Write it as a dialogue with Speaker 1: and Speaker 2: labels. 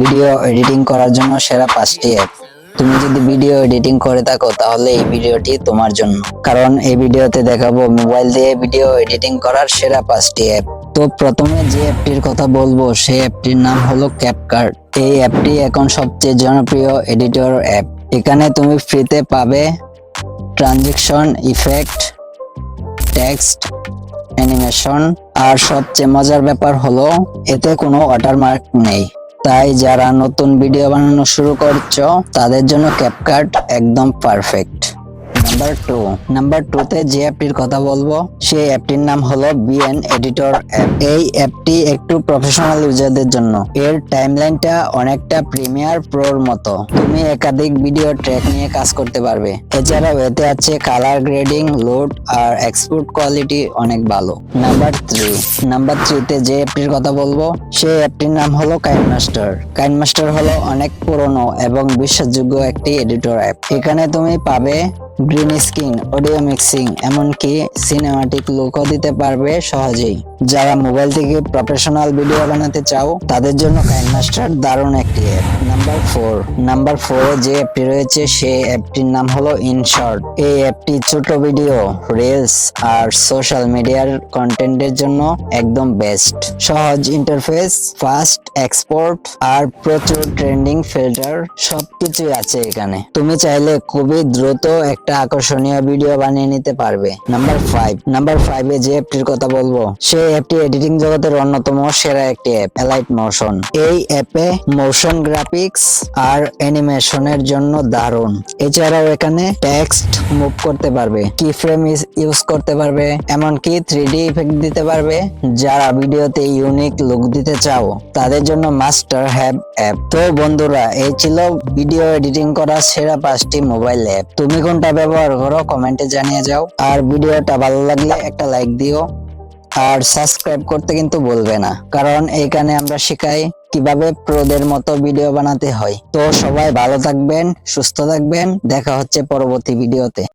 Speaker 1: Video editing করার জন্য সেরা পাঁচটি অ্যাপ তুমি যদি ভিডিও এডিটিং করে থাকো, তাহলে এই ভিডিওটি তোমার জন্য। কারণ এই ভিডিওতে দেখাবো মোবাইল দিয়ে ভিডিও এডিটিং করার সেরা পাঁচটি অ্যাপ তো প্রথমে যে অ্যাপটির কথা বলব, সেই অ্যাপটির নাম হলো ক্যাপকার্ট এই অ্যাপটি এখন সবচেয়ে জনপ্রিয় এডিটর অ্যাপ এখানে তুমি ফ্রিতে পাবে ট্রানজেকশন ইফেক্ট টেক্সট অ্যানিমেশন আর সবচেয়ে মজার ব্যাপার হলো, এতে কোনো ওয়াটারমার্ক নেই। তাই যারা নতুন ভিডিও বানানো শুরু করছ তাদের জন্য ক্যাপকাট একদম perfect number two number two তে যে অ্যাপটির কথা বলব, সেই অ্যাপটির নাম হলো বিএন এডিটর অ্যাপ এই অ্যাপটি একটু প্রফেশনাল ইউজারদের জন্য। এর টাইমলাইনটা অনেকটা প্রিমিয়ার প্রোর মতো। তুমি একাধিক ভিডিও ট্র্যাক নিয়ে কাজ করতে পারবে। এছাড়াও এতে আছে কালার গ্রেডিং লোড আর এক্সপোর্ট কোয়ালিটি অনেক ভালো। নাম্বার থ্রি নাম্বার থ্রিতে যে অ্যাপটির কথা বলব, সেই অ্যাপটির নাম হলো কাইনমাস্টার কাইনমাস্টার হলো অনেক পুরনো এবং বিশ্বাসযোগ্য একটি এডিটর অ্যাপ এখানে তুমি পাবে গ্রিন স্ক্রিন অডিও মিক্সিং, এমনকি সিনেমাটিক লুকও দিতে পারবে সহজেই। যারা মোবাইল থেকে প্রফেশনাল ভিডিও বানাতে চাও, তাদের জন্য কাইনমাস্টার দারুণ একটি অ্যাপ নাম্বার ফোর নাম্বার ফোরে যে অ্যাপটি রয়েছে, সেই অ্যাপটির নাম হলো ইনশর্ট এই অ্যাপটি ছোট ভিডিও রিলস আর সোশ্যাল মিডিয়ার কন্টেন্টের জন্য একদম বেস্ট সহজ ইন্টারফেস ফাস্ট এক্সপোর্ট আর প্রচুর ট্রেন্ডিং ফিল্টার সবকিছুই আছে এখানে। তুমি চাইলে খুবই দ্রুত একটা আকর্ষণীয় ভিডিও বানিয়ে নিতে পারবে। নাম্বার ফাইভ নাম্বার ফাইভে যে অ্যাপটির কথা বলব, সেই অ্যাপটি এডিটিং জগতের অন্যতম সেরা একটি অ্যাপ এলাইট মোশন এই অ্যাপে মোশন গ্রাফিক্স আর অ্যানিমেশনের জন্য দারুণ। এছাড়াও এখানে টেক্সট মুভ করতে পারবে কি ফ্রেম ইউজ করতে পারবে, এমনকি থ্রি ডি ইফেক্ট দিতে পারবে। যারা ভিডিওতে ইউনিক লুক দিতে চাও, তাদের জন্য মাস্টার হ্যাভ অ্যাপ তো বন্ধুরা, এই ছিল ভিডিও এডিটিং করা সেরা পাঁচটি মোবাইল অ্যাপ তুমি কোনটা ব্যবহার করো কমেন্টে জানিয়ে যাও। আর ভিডিওটা ভালো লাগলে একটা লাইক দিও। আর সাবস্ক্রাইব করতে কিন্তু বলবে না, কারণ এখানে আমরা শেখাই কীভাবে প্রোদের মতো ভিডিও বানাতে হয়। তো সবাই ভালো থাকবেন, সুস্থ থাকবেন, দেখা হচ্ছে পরবর্তী ভিডিওতে